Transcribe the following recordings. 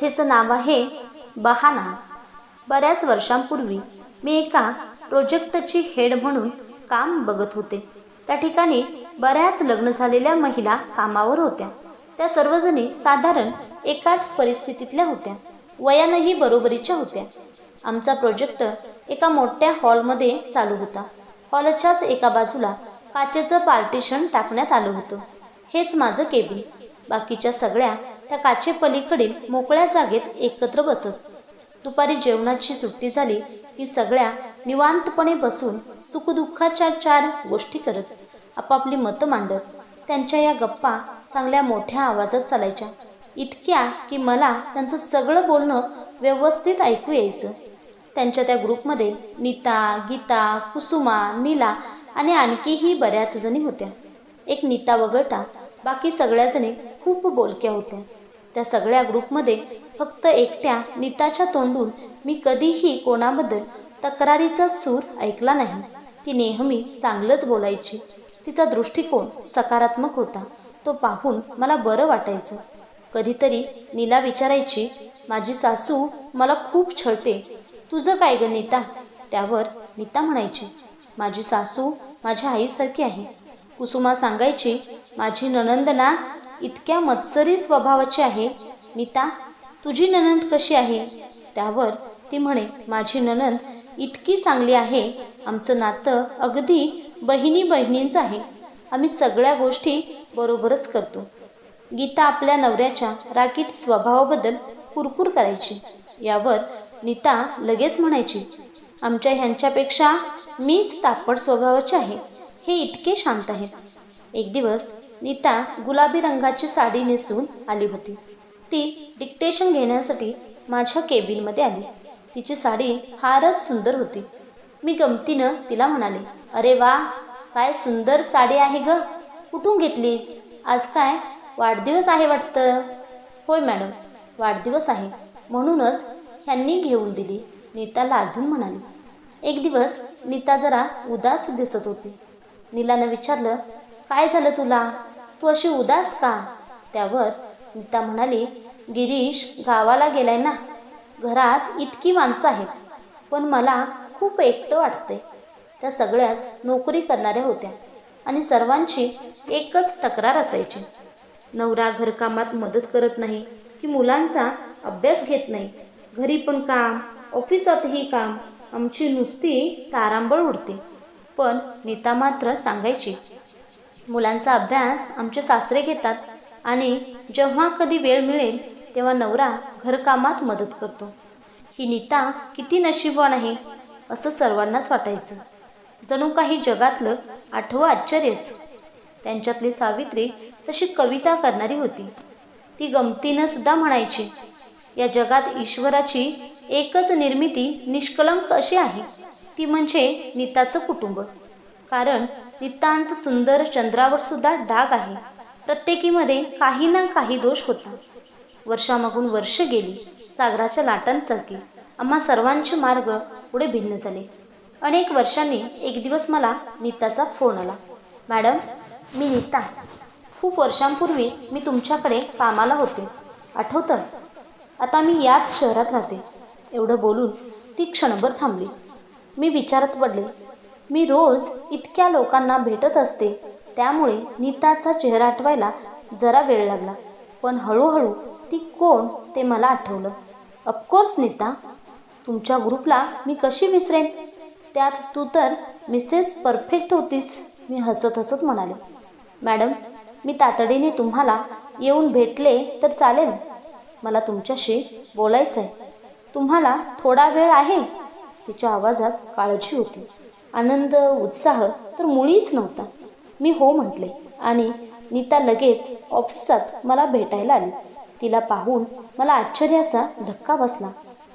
कथेचं नाव आहे बहाना. बऱ्याच वर्षांपूर्वी मी एका प्रोजेक्टची हेड म्हणून काम बघत होते. त्या ठिकाणी बऱ्याच लग्न झालेल्या महिला कामावर होत्या. त्या सर्वजणी साधारण एकाच परिस्थितीतल्या होत्या. वयानंही बरोबरीच्या होत्या. आमचा प्रोजेक्ट एका मोठ्या हॉलमध्ये चालू होता. हॉलच्याच एका बाजूला काचेचं पार्टिशन टाकण्यात आलं होतं. हेच माझं केबिन. बाकीच्या सगळ्या त्या काचेपलीकडील मोकळ्या जागेत एकत्र बसत. दुपारी जेवणाची सुट्टी झाली की सगळ्या निवांतपणे बसून सुखदुःखाच्या चार गोष्टी करत आपापली मतं मांडत त्यांच्या या गप्पा चांगल्या मोठ्या आवाजात चालायच्या. इतक्या की मला त्यांचं सगळं बोलणं व्यवस्थित ऐकू यायचं. त्यांच्या त्या ग्रुपमध्ये नीता गीता कुसुमा नीला आणि आणखीही बऱ्याच जणी होत्या. एक नीता वगळता बाकी सगळ्याजणी खूप बोलक्या होत्या. त्या सगळ्या ग्रुपमध्ये फक्त एकट्या नीताच्या तोंडून मी कधीही कोणाबद्दल तक्रारीचा सूर ऐकला नाही. ती नेहमी चांगलंच बोलायची. तिचा दृष्टिकोन सकारात्मक होता. तो पाहून मला बरं वाटायचं. कधीतरी नीला विचारायची माझी सासू मला खूप छळते. तुझं काय ग नीता? त्यावर नीता म्हणायची माझी सासू माझ्या आईसारखी आहे. कुसुमा सांगायची माझी ननंद ना इतक्या मत्सरी स्वभावाची आहे. नीता तुझी ननंद कशी आहे? त्यावर ती म्हणे माझी ननंद इतकी चांगली आहे. आमचं नातं अगदी बहिणी बहिणींचं आहे. आम्ही सगळ्या गोष्टी बरोबरच करतो. गीता आपल्या नवऱ्याच्या राकीट स्वभावाबद्दल कुरकुर करायची. यावर नीता लगेच म्हणायची आमच्या ह्यांच्यापेक्षा मीच तापड स्वभावाची आहे. हे इतके शांत आहेत. एक दिवस नीता गुलाबी रंगाची साडी नेसून आली होती. ती डिक्टेशन घेण्यासाठी माझ्या केबिनमध्ये आली. तिची साडी फारच सुंदर होती. मी गमतीनं तिला म्हणाले अरे वा काय सुंदर साडी आहे ग. कुठून घेतलीस? आज काय? वाढदिवस आहे वाटतं. होय मॅडम वाढदिवस आहे. म्हणूनच ह्यांनी घेऊन दिली. नीता लाजून म्हणाली. एक दिवस नीता जरा उदास दिसत होती. नीलानं विचारलं काय झालं तुला? तू अशी उदास का? त्यावर नीता म्हणाली गिरीश गावाला गेलाय ना? घरात इतकी माणसं आहेत पण मला खूप एकटं वाटते त्या सगळ्याच नोकरी करणाऱ्या होत्या आणि सर्वांची एकच तक्रार असायची. नवरा घरकामात मदत करत नाही की मुलांचा अभ्यास घेत नाही घरी पण काम ऑफिसातही काम आमची नुसती तारांबळ उडते. पण नीता मात्र सांगायची मुलांचा अभ्यास आमचे सासरे घेतात आणि जेव्हा कधी वेळ मिळेल तेव्हा नवरा घरकामात मदत करतो. ही नीता किती नशीबवान आहे असं सर्वांनाच वाटायचं. जणू काही जगातलं आठवं आश्चर्यच. त्यांच्यातली सावित्री तशी कविता करणारी होती. ती गमतीनं सुद्धा म्हणायची या जगात ईश्वराची एकच निर्मिती निष्कलंक अशी आहे. ती म्हणजे नीताचं कुटुंब. कारण नितांत सुंदर चंद्रावर सुद्धा डाग आहे. प्रत्येकीमध्ये काही ना काही दोष होता. वर्षामागून वर्ष गेली. सागराच्या लाटांसारखी. आम्हा सर्वांचे मार्ग पुढे भिन्न झाले. अनेक वर्षांनी एक दिवस मला नीताचा फोन आला. मॅडम मी नीता. खूप वर्षांपूर्वी मी तुमच्याकडे कामाला होते. आठवतं? आता मी याच शहरात राहते. एवढं बोलून ती क्षणभर थांबली. मी विचारत पडले मी रोज इतक्या लोकांना भेटत असते. त्यामुळे नीताचा चेहरा आठवायला जरा वेळ लागला. पण हळूहळू ती कोण ते मला आठवलं. ऑफकोर्स नीता तुमच्या ग्रुपला मी कशी विसरेन? त्यात तू तर मिसेस परफेक्ट होतीस मी हसत हसत म्हणाले. मॅडम मी तातडीने तुम्हाला येऊन भेटले तर चालेल. मला तुमच्याशी बोलायचं आहे तुम्हाला थोडा वेळ आहे? तिच्या आवाजात काळजी होती. आनंद उत्साह तर मुळीच नव्हता. मी हो म्हटले आणि नीता लगेच ऑफिसात मला भेटायला आली. तिला पाहून मला आश्चर्याचा धक्का बसला.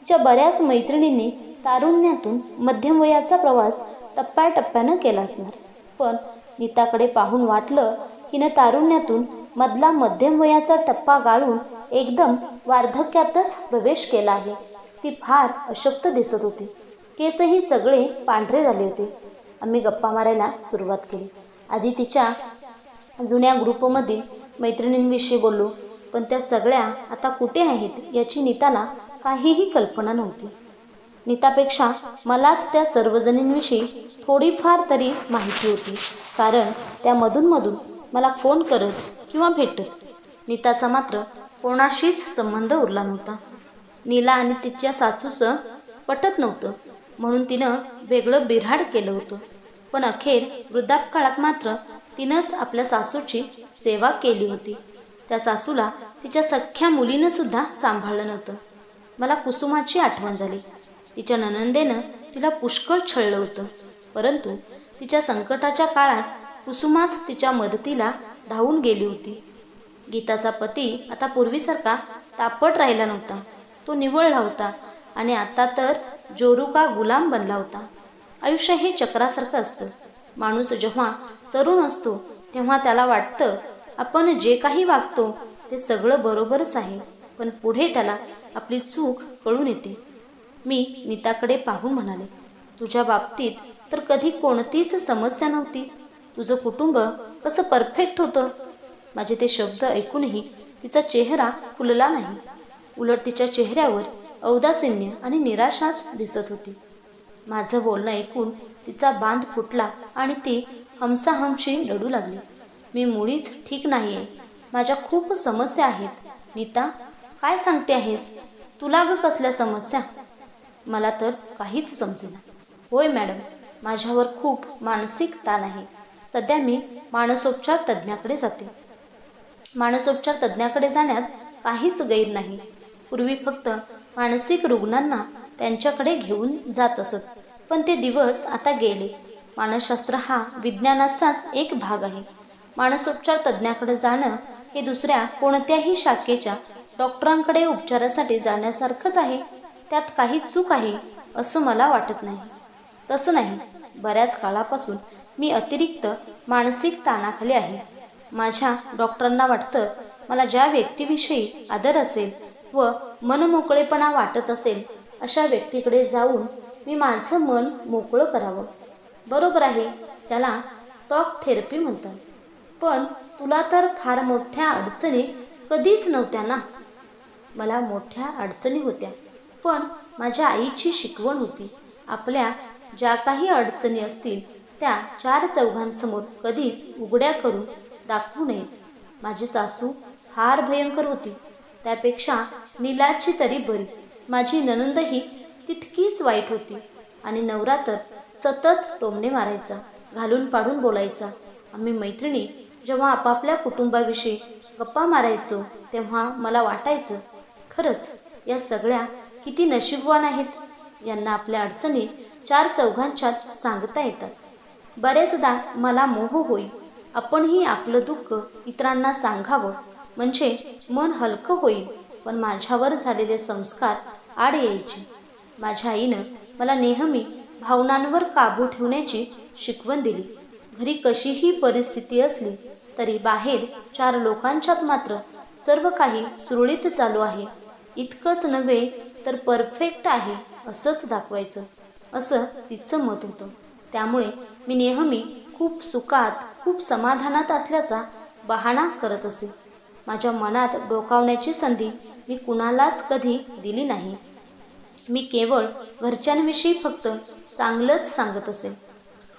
तिच्या बऱ्याच मैत्रिणींनी तारुण्यातून मध्यम वयाचा प्रवास टप्प्याटप्प्यानं केला असणार. पण नीताकडे पाहून वाटलं हिनं तारुण्यातून मधला मध्यम वयाचा टप्पा गाळून एकदम वार्धक्यातच प्रवेश केला आहे. ती फार अशक्त दिसत होती. केसही सगळे पांढरे झाले होते. आम्ही गप्पा मारायला सुरुवात केली. आधी तिच्या जुन्या ग्रुपमधील मैत्रिणींविषयी बोललो पण त्या सगळ्या आता कुठे आहेत याची नीताला काहीही कल्पना नव्हती. नीतापेक्षा मलाच त्या सर्वजणींविषयी थोडीफार तरी माहिती होती कारण त्या मधूनमधून मला फोन करत किंवा भेटत. नीताचा मात्र कोणाशीच संबंध उरला नव्हता. नीला आणि तिच्या सासूचं पटत नव्हतं. म्हणून तिनं वेगळं बिऱ्हाड केलं होतं. पण अखेर वृद्धापकाळात मात्र तिनंच आपल्या सासूची सेवा केली होती. त्या सासूला तिच्या सख्ख्या मुलीनं सुद्धा सांभाळलं नव्हतं. मला कुसुमाची आठवण झाली. तिच्या ननंदेनं तिला पुष्कळ छळलं होतं. परंतु तिच्या संकटाच्या काळात कुसुमाच तिच्या मदतीला धावून गेली होती. गीताचा पती आता पूर्वीसारखा तापट राहिला नव्हता. तो निवळला होता आणि आता तर जोरुका गुलाम बनला होता? आयुष्य हे चक्रासारखं असतं. माणूस जेव्हा तरुण असतो तेव्हा त्याला वाटतं आपण जे काही वागतो ते सगळं बरोबरच आहे पण पुढे त्याला आपली चूक कळून येते. मी नीताकडे पाहून म्हणाले तुझ्या बाबतीत तर कधी कोणतीच समस्या नव्हती. तुझं कुटुंब कसं परफेक्ट होतं? माझे ते शब्द ऐकूनही तिचा चेहरा फुलला नाही. उलट तिच्या चेहऱ्यावर औदासिन्य आणि निराशाच दिसत होती. माझं बोलणं ऐकून तिचा बांध फुटला आणि ती हमसाहमशी रडू लागली. मी मुळीच ठीक नाही आहे माझ्या खूप समस्या आहेत. नीता काय सांगते आहेस? तुला ग कसल्या समस्या? मला तर काहीच समजेना. होय मॅडम माझ्यावर खूप मानसिक ताण आहे. सध्या मी मानसोपचार तज्ज्ञाकडे जाते. मानसोपचार तज्ज्ञाकडे जाण्यात काहीच गैर नाही. पूर्वी फक्त मानसिक रुग्णांना त्यांच्याकडे घेऊन जात असत. पण ते दिवस आता गेले. मानसशास्त्र हा विज्ञानाचाच एक भाग आहे. मानसोपचार तज्ज्ञाकडे जाणं हे दुसऱ्या कोणत्याही शाखेच्या डॉक्टरांकडे उपचारासाठी जाण्यासारखंच आहे. त्यात काही चूक आहे असं मला वाटत नाही. तसं नाही. बऱ्याच काळापासून मी अतिरिक्त मानसिक ताणाखाली आहे. माझ्या डॉक्टरांना वाटतं मला ज्या व्यक्तीविषयी आदर असेल व मनमोकळेपणा वाटत असेल अशा व्यक्तीकडे जाऊन मी माझं मन मोकळं करावं. बरोबर आहे त्याला टॉक थेरपी म्हणतात. पण तुला तर फार मोठ्या अडचणी कधीच नव्हत्या ना? मला मोठ्या अडचणी होत्या. पण माझ्या आईची शिकवण होती. आपल्या ज्या काही अडचणी असतील त्या चार चौघांसमोर कधीच उघड्या करून दाखवू नयेत. माझी सासू फार भयंकर होती. त्यापेक्षा नीलाची तरी बरी. माझी ननंदही तितकीच वाईट होती. आणि नवरा तर सतत टोमणे मारायचा घालून पाडून बोलायचा. आम्ही मैत्रिणी जेव्हा आपापल्या कुटुंबाविषयी गप्पा मारायचो तेव्हा मला वाटायचं खरंच या सगळ्या किती नशीबवान आहेत? यांना आपल्या अडचणी चार चौघांच्यात सांगता येतात. बरेचदा मला मोह होई. आपणही आपलं दुःख इतरांना सांगावं म्हणजे मन हलकं होईल पण माझ्यावर झालेले संस्कार आड यायचे. माझ्या आईनं मला नेहमी भावनांवर काबू ठेवण्याची शिकवण दिली. घरी कशीही परिस्थिती असली तरी बाहेर चार लोकांच्यात मात्र सर्व काही सुरळीत चालू आहे. इतकंच नव्हे तर परफेक्ट आहे असंच दाखवायचं असं तिचं मत होतं. त्यामुळे मी नेहमी खूप सुखात खूप समाधानात असल्याचा बहाणा करत असे. माझ्या मनात डोकावण्याची संधी मी कुणालाच कधी दिली नाही. मी केवळ घरच्यांविषयी फक्त चांगलंच सांगत असे.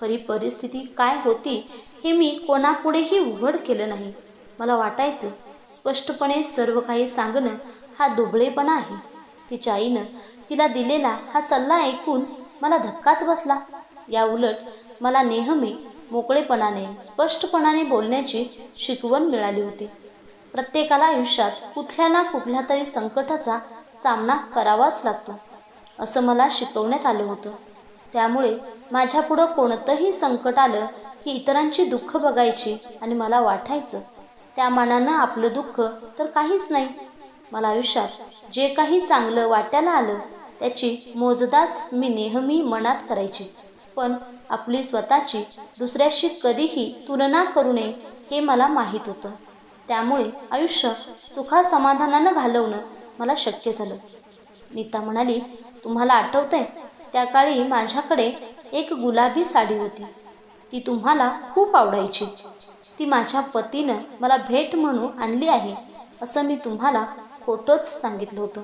खरी परिस्थिती काय होती हे मी कोणापुढेही उघड केलं नाही. मला वाटायचं स्पष्टपणे सर्व काही सांगणं हा दुबळेपणा आहे. तिच्या आईनं तिला दिलेला हा सल्ला ऐकून मला धक्काच बसला. या उलट मला नेहमी मोकळेपणाने स्पष्टपणाने बोलण्याची शिकवण मिळाली होती. प्रत्येकाला आयुष्यात कुठल्या ना कुठल्या तरी संकटाचा सामना करावाच लागतो असं मला शिकवण्यात आलं होतं. त्यामुळे माझ्यापुढं कोणतंही संकट आलं की इतरांची दुःख बघायची आणि मला वाटायचं त्या मानानं आपलं दुःख तर काहीच नाही. मला आयुष्यात जे काही चांगलं वाट्याला आलं त्याची मोजदाच मी नेहमी मनात करायची. पण आपली स्वतःची दुसऱ्याशी कधीही तुलना करू नये हे मला माहीत होतं. त्यामुळे आयुष्य सुखासमाधानानं घालवणं मला शक्य झालं. नीता म्हणाली तुम्हाला आठवतंय त्या काळी माझ्याकडे एक गुलाबी साडी होती. ती तुम्हाला खूप आवडायची. ती माझ्या पतीनं मला भेट म्हणून आणली आहे असं मी तुम्हाला खोटंच सांगितलं होतं.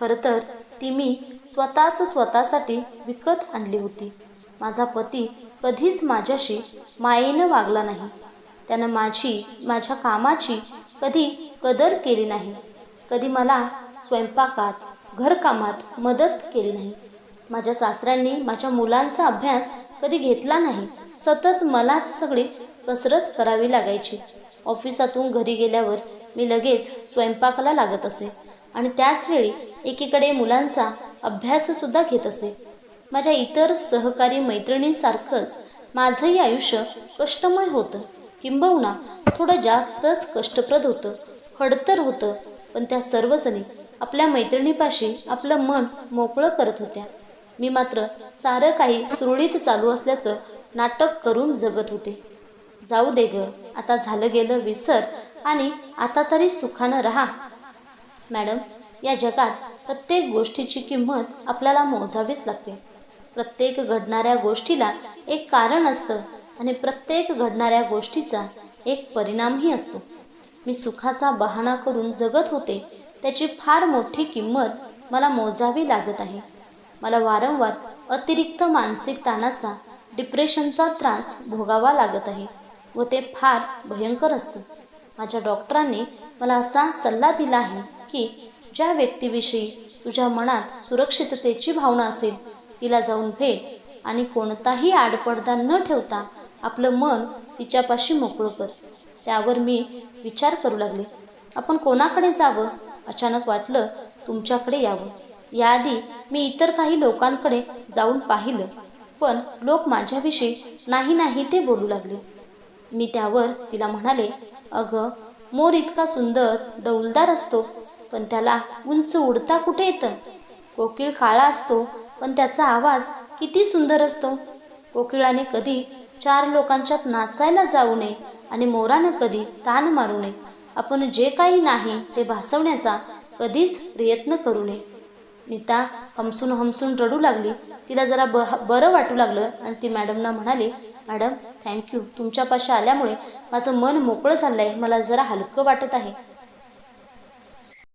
खरं तर ती मी स्वतःच स्वतःसाठी विकत आणली होती. माझा पती कधीच माझ्याशी मायेनं वागला नाही. त्यानं माझी माझ्या कामाची कधी कदर केली नाही. कधी मला स्वयंपाकात घरकामात मदत केली नाही. माझ्या सासऱ्यांनी माझ्या मुलांचा अभ्यास कधी घेतला नाही. सतत मलाच सगळी कसरत करावी लागायची. ऑफिसातून घरी गेल्यावर मी लगेच स्वयंपाकाला लागत असे आणि त्याचवेळी एकीकडे मुलांचा अभ्याससुद्धा घेत असे. माझ्या इतर सहकारी मैत्रिणींसारखंच माझंही आयुष्य कष्टमय होतं. किंबहुना थोडं जास्तच कष्टप्रद होतं. खडतर होतं पण त्या सर्वजणी आपल्या मैत्रिणीपाशी आपलं मन मोकळं करत होत्या. मी मात्र सारं काही सुरळीत चालू असल्याचं नाटक करून जगत होते. जाऊ दे ग आता झालं गेलं विसर आणि आता तरी सुखानं राहा. मॅडम या जगात प्रत्येक गोष्टीची किंमत आपल्याला मोजावीच लागते. प्रत्येक घडणाऱ्या गोष्टीला एक कारण असतं. आणि प्रत्येक घडणाऱ्या गोष्टीचा एक परिणामही असतो. मी सुखाचा बहाणा करून जगत होते त्याची फार मोठी किंमत मला मोजावी लागत आहे. मला वारंवार अतिरिक्त मानसिक ताणाचा डिप्रेशनचा त्रास भोगावा लागत आहे व ते फार भयंकर असतं. माझ्या डॉक्टरांनी मला असा सल्ला दिला आहे की ज्या व्यक्तीविषयी तुझ्या मनात सुरक्षिततेची भावना असेल तिला जाऊन भेट आणि कोणताही आडपडदा न ठेवता आपलं मन तिच्यापाशी मोकळं कर. त्यावर मी विचार करू लागले. आपण कोणाकडे जावं? अचानक वाटलं तुमच्याकडे यावं. याआधी मी इतर काही लोकांकडे जाऊन पाहिलं पण लोक माझ्याविषयी नाही नाही ते बोलू लागले. मी त्यावर तिला म्हणाले अगं मोर इतका सुंदर डौलदार असतो पण त्याला उंच उडता कुठे येतं? कोकिळ काळा असतो पण त्याचा आवाज किती सुंदर असतो. कोकिळाने कधी चार लोकांच्यात नाचायला जाऊ नये आणि मोरानं कधी ताण मारू नये. आपण जे काही नाही ते भासवण्याचा कधीच प्रयत्न करू नये. नीता हमसून हमसून रडू लागली. तिला जरा ब बरं वाटू लागलं आणि ती मॅडमना म्हणाली मॅडम थँक्यू. तुमच्यापाशी आल्यामुळे माझं मन मोकळं झालं आहे मला जरा हलकं वाटत आहे.